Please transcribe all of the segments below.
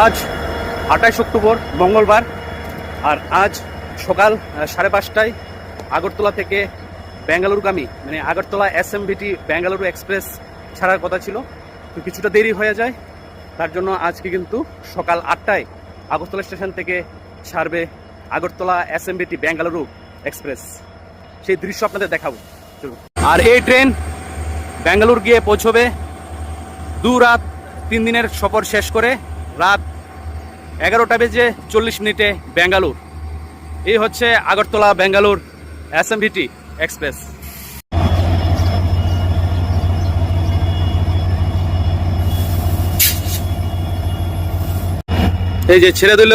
আজ আঠাশ অক্টোবর, মঙ্গলবার, আর আজ সকাল সাড়ে পাঁচটায় আগরতলা থেকে বেঙ্গালুরুগামী মানে Agartala S SMVT Bengaluru express ছাড়ার কথা ছিল। তো কিছুটা দেরি হয়ে যায়, তার জন্য আজকে কিন্তু সকাল আটটায় আগরতলা স্টেশন থেকে ছাড়বে Agartala S SMVT Bengaluru express. সেই দৃশ্য আপনাদের দেখাবো। আর এই ট্রেন ব্যাঙ্গালোর গিয়ে পৌঁছবে দু রাত তিন দিনের সফর শেষ করে রাত এগারোটা বেজে চল্লিশ মিনিটে বেঙ্গালুর এই হচ্ছে আগরতলা বেঙ্গালুর এসএমভিটি এক্সপ্রেস। এই যে ছেড়ে দিল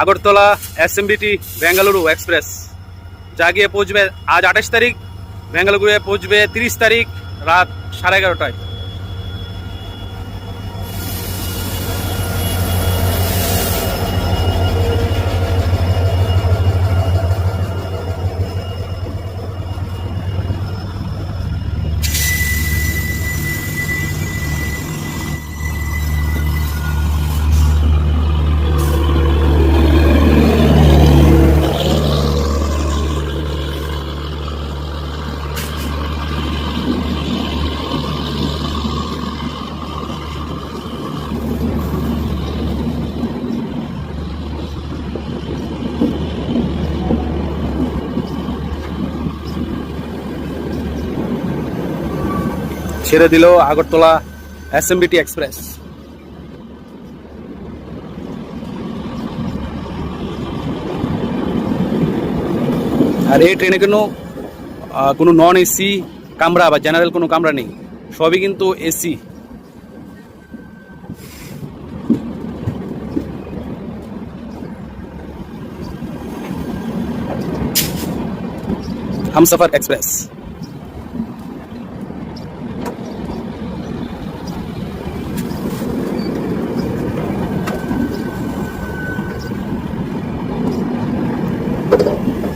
আগরতলা এসএমবিটি বেঙ্গালুরু এক্সপ্রেস। যা গিয়ে পৌঁছবে আজ আঠাশ তারিখ বেঙ্গালুরুয়ে পৌঁছবে তিরিশ তারিখ রাত সাড়ে এগারোটায়। ছেড়ে দিল আগরতলা এসএমবিটি এক্সপ্রেস আর এই ট্রেনে কোনো কোনো নন এসি কামরা বা জেনারেল কোনো কামরা নেই, সবই কিন্তু এসি হামসাফার এক্সপ্রেস করে দাও